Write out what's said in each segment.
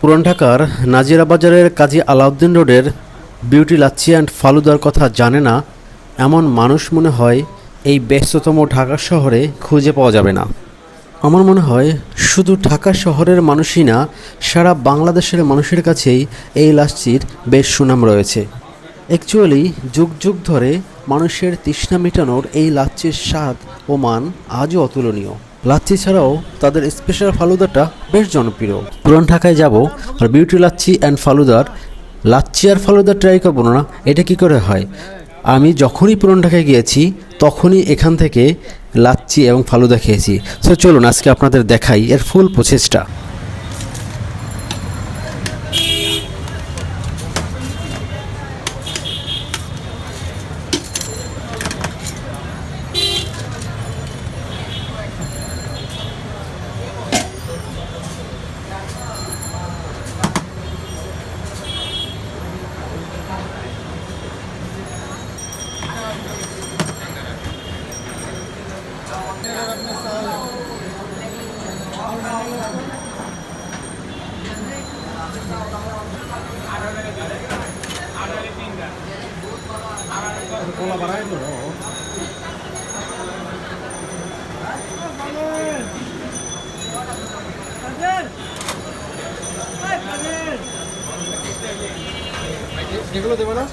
পুরান ঢাকার নাজিরা বাজারের কাজী আলাউদ্দিন রোডের বিউটি লাচ্ছি অ্যান্ড ফালুদার কথা জানে না, এমন মানুষ মনে হয় এই ব্যস্ততম ঢাকা শহরে খুঁজে পাওয়া যাবে না। আমার মনে হয় শুধু ঢাকা শহরের মানুষই না, সারা বাংলাদেশের মানুষের কাছেই এই লাচ্ছির বেশ সুনাম রয়েছে। অ্যাকচুয়ালি যুগ যুগ ধরে মানুষের তৃষ্ণা মেটানোর এই লাচ্ছির স্বাদ ও মান আজও অতুলনীয়। লাচ্ছি ছাড়াও তাদের স্পেশাল ফালুদাটা বেশ জনপ্রিয়। পুরান ঢাকায় যাব আর বিউটি লাচ্ছি অ্যান্ড ফালুদার লাচ্ছি আর ফালুদা ট্রাই করব না, এটা কি করে হয়? আমি যখনই পুরান ঢাকায় গিয়েছি, তখনই এখান থেকে লাচ্ছি এবং ফালুদা খেয়েছি। সো চলুন, আজকে আপনাদের দেখাই এর ফুল প্রসেসটা এগুলো দেবো না?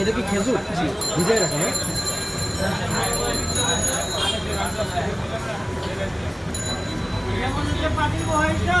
এটা কি খেজুর? ভিজাই রাখো না পাঁচটা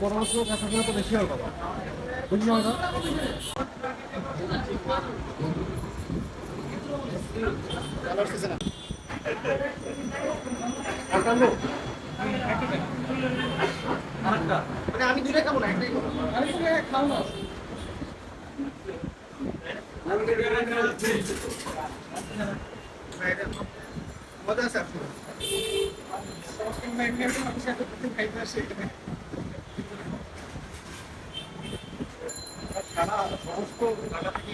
গরম মশলা কাঁচা করে তো বেশি হবে বাবা বুঝলি না মানে আমি দুইটা খাব না একটাই খাব আমি তো খাও না মজা আছে আপনি সারা সমস্ত ঢাকা থেকে